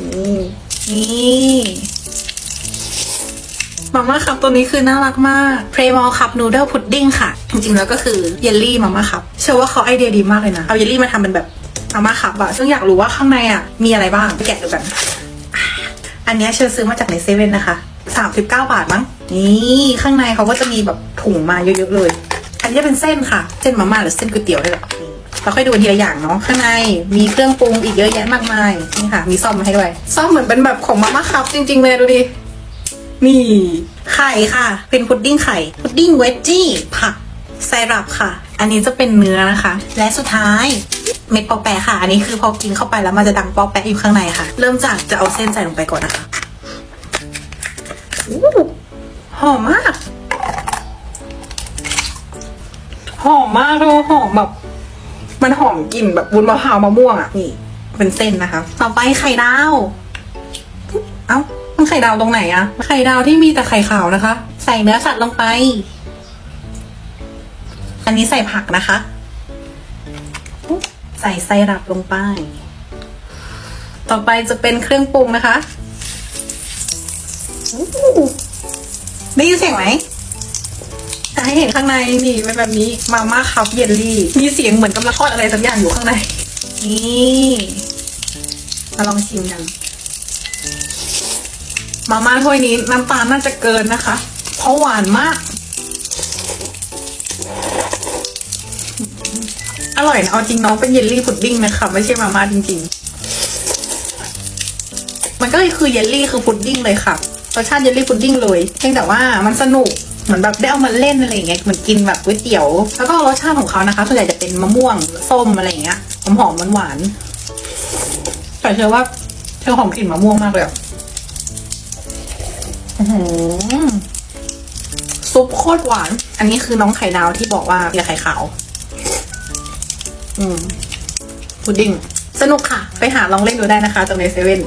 นี่นี่มาม่าคัพตัวนี้คือน่ารักมากเพรมอลคัพนูเดิลพุดดิ้งค่ะ จริงๆแล้วก็คือเยลลี่มาม่าคัพเชื่อว่าเขาไอเดียดีมากเลยนะ เอาเยลลี่มาทำเป็นแบบมาม่าคัพอะซึ่งอยากรู้ว่าข้างในอะมีอะไรบ้างไปแกะดูกัน อันนี้เชอซื้อมาจากในเซเว่นนะคะสามสิบเก้าบาทมั้งนี่ข้างในเขาก็จะมีแบบถุงมาเยอะๆเลย อันนี้เป็นเส้นค่ะ เส้นมาม่าหรือเส้นก๋วยเตี๋ยวได้หรอนี่ เราค่อยดูทีละอย่างเนาะข้างในมีเครื่องปรุงอีกเยอะแยะมากมายนี่ค่ะ มีซ่อมมาให้ด้วยซ่อมเหมือนเป็นแบบของมาม่าครับจริง ๆ เลยดูดินี่ไข่ค่ะ เป็นพุดดิ้งไข่พุดดิ้งเวจจี้ผักไซรัปค่ะ อันนี้จะเป็นเนื้อนะคะ และสุดท้ายเม็ดปอแปะค่ะ อันนี้คือพอกินเข้าไปแล้วมันจะดังปอแปะอยู่ข้างในค่ะ เริ่มจากจะเอาเส้นใส่ลงไปก่อนนะคะอู้หอมมาก หอมมากเลยหอมแบบ มันหอมกลิ่นแบบวุ้นมะพร้าวมะม่วงอะนี่ เป็นเส้นนะคะ ต่อไปไข่ดาว เอ้ามันไข่ดาวตรงไหนอะไข่ดาวที่มีแต่ไข่ขาวนะคะ ใส่เนื้อสัตว์ลงไป อันนี้ใส่ผักนะคะ ใส่ไซรัปลงไป ต่อไปจะเป็นเครื่องปรุงนะคะอู้ได้ยินเสียงไหม จะให้เห็นข้างในนี่เป็นแบบนี้มาม่าคัพเยลลี่ มีเสียงเหมือนกำลังทอดอะไรสักอย่างอยู่ข้างใน นี่มาลองชิมกัน มาม่าถ้วยนี้น้ำตาลน่าจะเกินนะคะ เพราะหวานมาก อร่อยนะเอาจริงน้องเป็นเยลลี่พุดดิ้งนะคะ ไม่ใช่มาม่าจริง ๆ มันก็คือเยลลี่คือพุดดิ้งเลยค่ะรสชาติเยลลี่พุดดิ้งเลยเพียงแต่ว่ามันสนุก เหมือนแบบได้เอามาเล่นอะไรอย่างเงี้ยเหมือนกินแบบก๋วยเตี๋ยว แล้วก็รสชาติของเขานะคะส่วนใหญ่จะเป็นมะม่วงส้มอะไรอย่างเงี้ยหอมหอมๆหวานๆแต่เชื่อว่าเชื่อหอมกลิ่นมะม่วงมากเลยอะอื้อหือซุปโคตรหวาน อันนี้คือน้องไข่ดาวที่บอกว่าเพียไข่ขาว อืมพุดดิ้งสนุกค่ะ ไปหาลองเล่นดูได้นะคะตรงในเซเว่น